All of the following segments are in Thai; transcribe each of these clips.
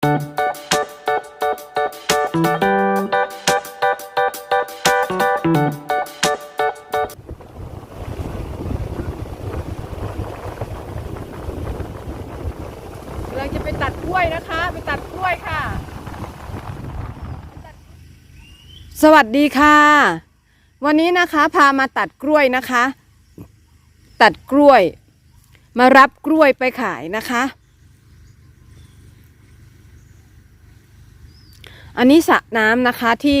เราจะไปตัดกล้วยนะคะ ไปตัดกล้วยค่ะ สวัสดีค่ะ วันนี้นะคะพามาตัดกล้วยนะคะ ตัดกล้วย มารับกล้วยไปขายนะคะ อันนี้สระน้ำนะคะที่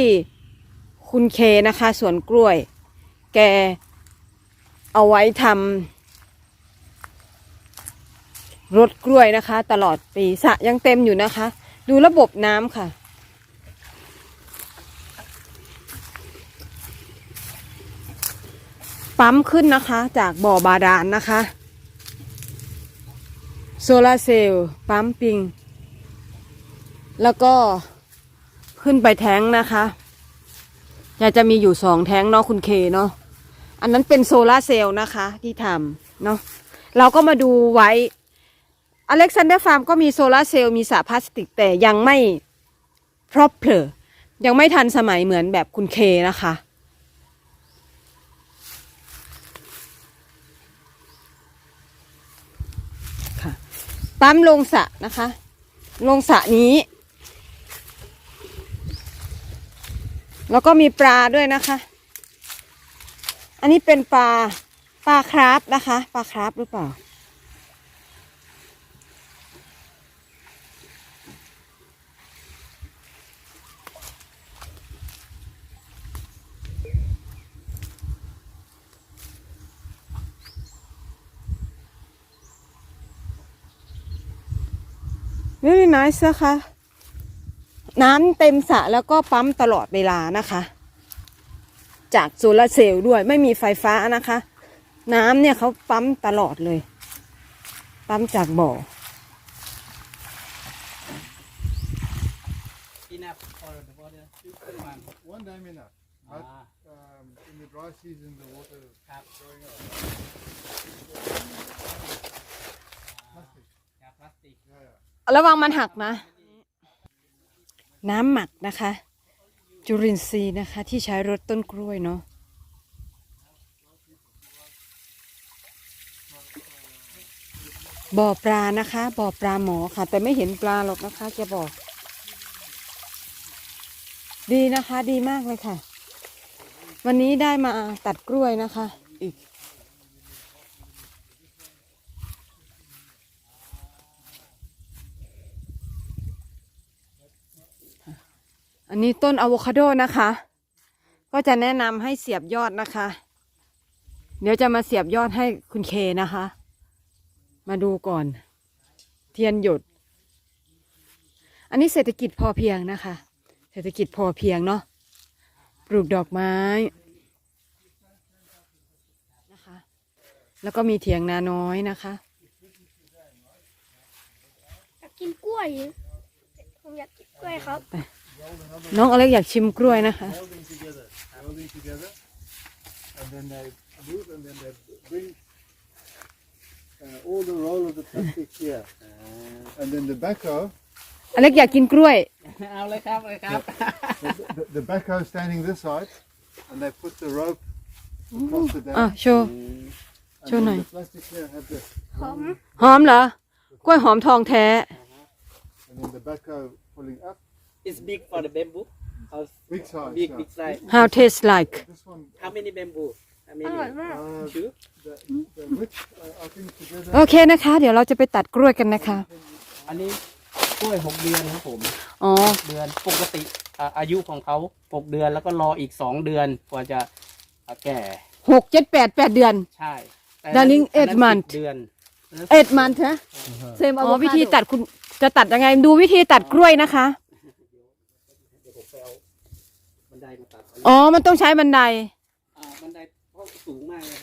คุณเคนะคะสวนกล้วย แกเอาไว้ทำรถกล้วยนะคะ ตลอดปีสระยังเต็มอยู่นะคะ ดูระบบน้ำค่ะ ปั๊มขึ้นนะคะจากบ่อบาดาลนนะคะ โซลาร์เซลล์ปั๊มปิง แล้วก็ ขึ้นไปแท้งนะคะยากจะมีอยู่สองแท้งเนาะคุณเคเนาะอันนั้นเป็นโซลาร์เซลล์นะคะ ที่ทำเนาะเราก็มาดูไว้อเล็กซานเดอร์ฟาร์มก็มีโซลาร์เซลล์มีสระพลาสติกแต่ยังไม่พรอพเพลยังไม่ทันสมัยเหมือนแบบคุณเคนะคะ ค่ะ ปั๊มลงสระนะคะ ลงสระนี้ แล้วก็มีปลาด้วยนะคะ อันนี้เป็นปลาปลาคราฟนะคะ ปลาคราฟหรือเปล่า very nice นะคะ น้ำเต็มสระแล้วก็ปั๊มตลอดเวลานะคะ จากโซลาเซลล์ด้วยไม่มีไฟฟ้านะคะ น้ำเนี่ยเขาปั๊มตลอดเลย ปั๊มจากบ่อระวังมันหักนะ น้ำหมักนะคะ จุลินทรีย์นะคะ ที่ใช้รดต้นกล้วยเนาะบ่อปลานะคะบ่อปลาหมอค่ะ แต่ไม่เห็นปลาหรอกนะคะจะบอก ดีนะคะ ดีมากเลยค่ะ วันนี้ได้มาตัดกล้วยนะคะ อีก อันนี้ต้นอะโวคาโดนะคะ ก็จะแนะนำให้เสียบยอดนะคะ เดี๋ยวจะมาเสียบยอดให้คุณเคนะคะ มาดูก่อน เทียนหยด อันนี้เศรษฐกิจพอเพียงนะคะ เศรษฐกิจพอเพียงเนาะปลูกดอกไม้นะคะ แล้วก็มีเถียงนาน้อยนะคะอยากกินกล้วย ผมอยากกินกล้วยครับ น้องอเล็กอยากชิมกล้วยนะคะ Holding together. Holding together. And then they move and then they bring uh, all the roll of the plastic here. And then the backhoe, อเล็กอยากกินกล้วย เอาเลยครับเลยครับ the, the, the backhoe standing this side, and they put the rope across the อะ dam. โชว์ And show then này. the plastic here have this. หอมหอมเหรอ กล้วยหอมทองแท้ And then the backhoe pulling up. It's big for the bamboo How Big size. big yeah. big size how taste like This one, how many bamboo how อ many ร่อยมาก uh, two the, the width, uh, I think together. โอเคนะคะ เดี๋ยวเราจะไปตัดกล้วยกันนะคะ อันนี้กล้วยหกเดือนครับผมอ๋อ เดือนปกติอ่าอายุของเขาหกเดือนแล้วก็รออีกสองเดือนกว่าจะอ่าแก่หกเจ็ดแปดแปดเดือน ใช่แต่ Darling, อันนั้น eight month สิบเดือนเอ็ดมันฮะเซมอ๋อวิธีตัดคุณจะตัดยังไงดูวิธีตัดกล้วยนะคะ เดี๋ยวผมไปเอาบั นไดมาตัดอ๋อ มันต้องใช้บันไดอ่าบันไดเพราะสูงมากเลย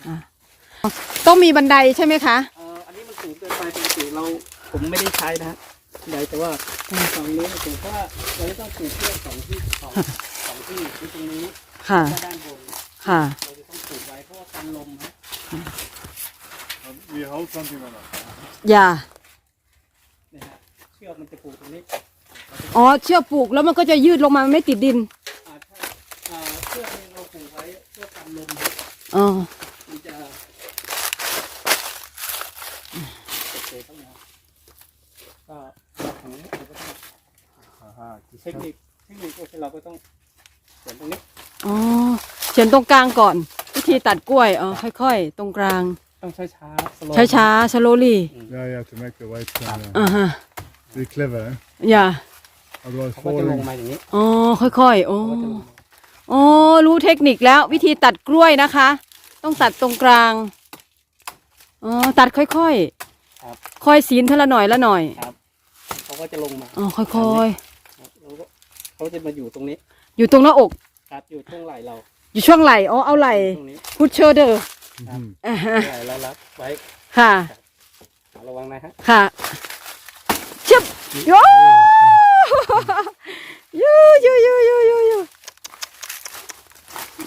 ต้องมีบันไดใช่ไหมคะ เอ่ออันนี้มันสูงเกินไปปกติเราผมไม่ได้ใช้นะฮะใหญ่แต่ว่าฝั่งนู้นผมว่าเราจะต้องปลูกเพื่อสองที่สองสองที่คือตรงนี้ค่ะ และด้านบนค่ะ เราจะต้องปลูกไว้เพราะว่ากันลมฮะ Um, we hold something on that. อย่า นะฮะเชือกมันจะปลูกตรงนี้อ๋อ เชือกปลูกแล้วมันก็จะยืดลงมามันไม่ติดดิน อ่าถ้าอ่าเชือกเนี่ยเราผูกไว้เพื่อกันลม อ๋อมันจะโอเคต้องมาก็แบบนี้เราก็ต้องเทคนิคเทคนิคก็คือเราก็ต้องเขียนตรงนี้อ๋อเขียนตรงกลางก่อน วิธีตัดกล้วยอ๋อค่อยๆ ตรงกลาง ต้องช้าช้าๆ slow ช้าๆ slowly Yeah, you have to make the weight uh, อ่าฮะ be clever, eh? อย่า otherwise เขาก็จะลงมาอย่างนี้อ๋อค่อยๆโอ้ อ๋อรู้เทคนิคแล้ววิธีตัดกล้วยนะคะ ต้องตัดตรงกลางอ๋อตัดค่อยครับๆค่อยศีลเท่าละหน่อยละหน่อยครับเขาก็จะลงมาอ๋อค่อยครับแล้วก็เขาจะมาอยู่ตรงนี้ๆ อยู่ตรงหน้าอก ครับอยู่ช่วงไหล่เราอยู่ช่วงไหล่อ๋อเอาไหล่ตรงนี้พุชเชอร์เดอร์ Mhm. อ่าฮะไหล่เรารับไว้ค่ะ ระวังนะฮะค่ะชึบโยยูยูยูยูยูยู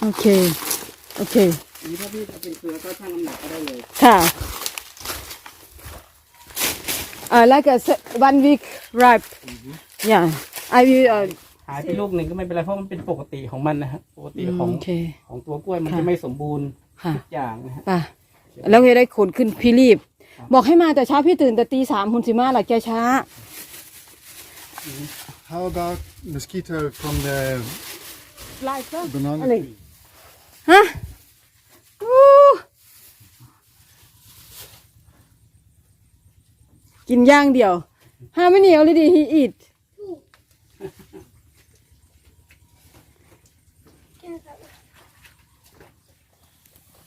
โอเค โอเค อันนี้ถ้าพี่จะเป็นเกลือก็ชั่งน้ำหนักก็ได้เลย ค่ะ uh, like a se- one week ripe yeah I will uh, หายไปลูกหนึ่งก็ไม่เป็นไรเพราะมันเป็นปกติของมันนะฮะปกติของโอเค ของตัวกล้วยมันค่ะ จะไม่สมบูรณ์ค่ะทุกอย่างนะฮะไป่ะแล้วก็ได้ขนขึ้นพี่รีบบอกให้มาแต่เช้าพี่ตื่นแต่ตีสามคุณสิมาหลักแกช้า How about mosquito from the ลายก็ banana Allez. tree? ฮะกินย่างเดียว How many already he eat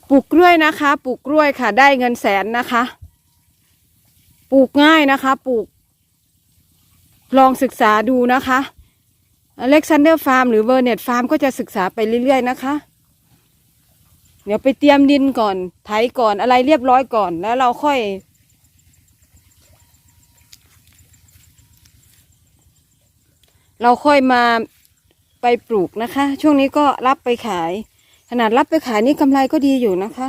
ปลูกกล้วยนะคะ ปลูกกล้วยค่ะ ได้เงินแสนนะคะ ปลูกง่ายนะคะ ปลูก ลองศึกษาดูนะคะอเล็กซานเดอร์ฟาร์มหรือเวอร์เน็ตฟาร์มก็จะศึกษาไปเรื่อยๆนะคะ เดี๋ยวไปเตรียมดินก่อนไถก่อนอะไรเรียบร้อยก่อนแล้วเราค่อย เราค่อยมาไปปลูกนะคะ ช่วงนี้ก็รับไปขาย ขนาดรับไปขายนี่กำไรก็ดีอยู่นะคะ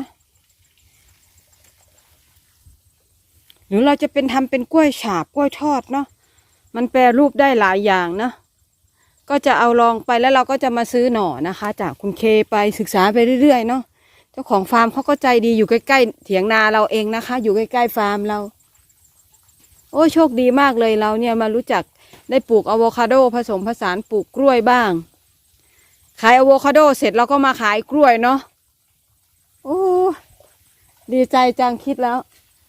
หรือเราจะเป็นทำเป็นกล้วยฉาบกล้วยทอดเนาะมันแปรรูปได้หลายอย่างนะก็จะเอาลองไปแล้วเราก็จะมาซื้อหน่อนะคะ จากคุณเคไปศึกษาไปเรื่อยๆเนาะ เจ้าของฟาร์มเขาก็ใจดีอยู่ใกล้ๆเถียงนาเราเองนะคะ อยู่ใกล้ๆฟาร์มเรา โอ้โชคดีมากเลยเราเนี่ยมารู้จักได้ปลูกอะโวคาโดผสมผสานปลูกกล้วยบ้าง ขายอะโวคาโดเสร็จเราก็มาขายกล้วยเนาะโอ้ดีใจจังคิดแล้ว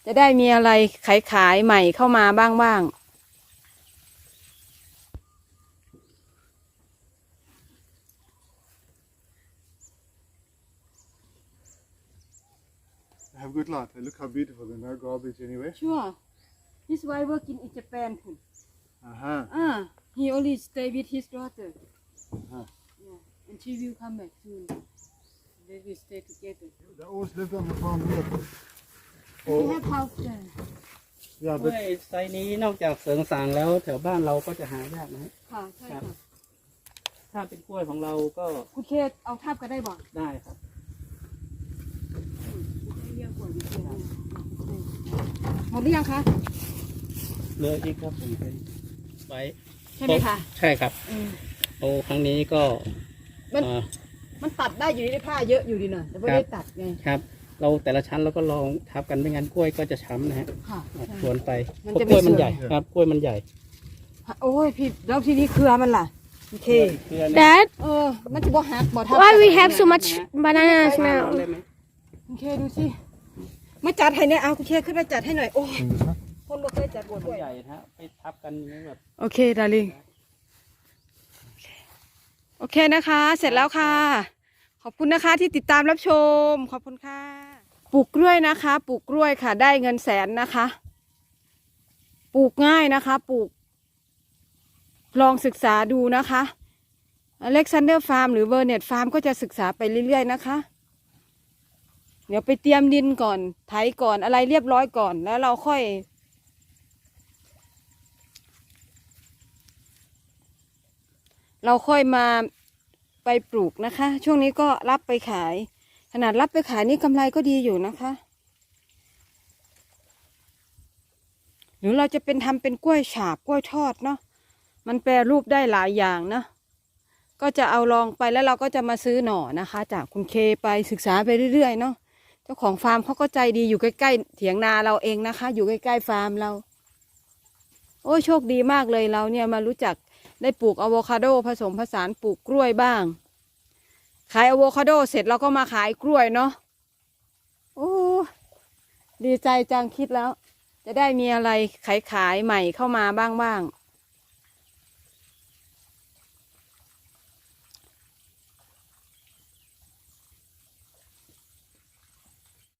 จะได้มีอะไรขายขายใหม่เข้ามาบ้างบ้าง Have good luck. They look how beautiful. There's no garbage anywhere. Sure. His wife working in Japan. Aha. Ah, he only stay with his daughter. Uh-huh. Yeah, and she will come back soon. They will stay together. They always lived on the farm here. We Oh, have house there. yeah, กล้ but วยไซส์นี้นอกจากเสริงสางแล้ว แถวบ้านเราก็จะหายากนะฮะค่ะใช่ค่ะถ้าเป็นกล้วยของเราก็คุณเคเอาทับก็ได้บ่ได้ครับ เยอะกว่าอยู่เดียวห มดหรือยังคะเหลืออีกครับผมเป็นไว้ใช่ไหมคะใช่ครับอืม โอ้ครั้งนี้ก็มันเอ่อมันตัดได้อยู่ในผ้าเยอะอยู่ดีหน่อยแต่ไม่ได้ตัดไงครับ เราแต่ละชั้นเราก็ลองทับกันไม่งั้นกล้วยก็จะช้ำนะฮะค่ะชวนไปมันเพจะราะกล้วยไม่มันสวย ใหญ่ครับกล้วยมันใหญ่โอ้ยพี่แล้วทีนี้เครือมันล่ะโอเค เครือเนี่ย Dad, เออ มันจะบ่หักบ่ทับ why we have so much bananas บ้าน now? เราได้ไหมคุณเคดูสิ มาจัดให้เนี่ยเอาคุณเคขึ้นมาจัดให้หน่อยโอ้ย in this one. คนบ่เคยจัดบกล้ด้ววยยใหญ่นะฮะไปทับกันอย่างนี้แบบโอเคดาริงโอเคนะคะ เสร็จแล้วค่ะ ขอบคุณนะคะที่ติดตามรับชม ขอบคุณค่ะ ปลูกกล้วยนะคะ ปลูกกล้วยค่ะ ได้เงินแสนนะคะ ปลูกง่ายนะคะ ปลูก ลองศึกษาดูนะคะอเล็กซานเดอร์ฟาร์มหรือเวอร์เน็ตฟาร์มก็จะศึกษาไปเรื่อยๆนะคะ เดี๋ยวไปเตรียมดินก่อนไถก่อนอะไรเรียบร้อยก่อน แล้วเราค่อย เราค่อยมาไปปลูกนะคะ ช่วงนี้ก็รับไปขาย ขนาดรับไปขายนี่กำไรก็ดีอยู่นะคะ หรือเราจะเป็นทำเป็นกล้วยฉาบกล้วยทอดเนาะมันแปรรูปได้หลายอย่างนะก็จะเอาลองไปแล้วเราก็จะมาซื้อหน่อนะคะ จากคุณเคไปศึกษาไปเรื่อยๆเนาะ เจ้าของฟาร์มเขาก็ใจดีอยู่ใกล้ๆเถียงนาเราเองนะคะ อยู่ใกล้ๆฟาร์มเรา โอ้โชคดีมากเลยเราเนี่ยมารู้จักได้ปลูกอะโวคาโดผสมผสานปลูกกล้วยบ้าง ขายอะโวคาโดเสร็จเราก็มาขายกล้วยเนาะโอ้ดีใจจังคิดแล้ว จะได้มีอะไรขายขายใหม่เข้ามาบ้างบ้างๆ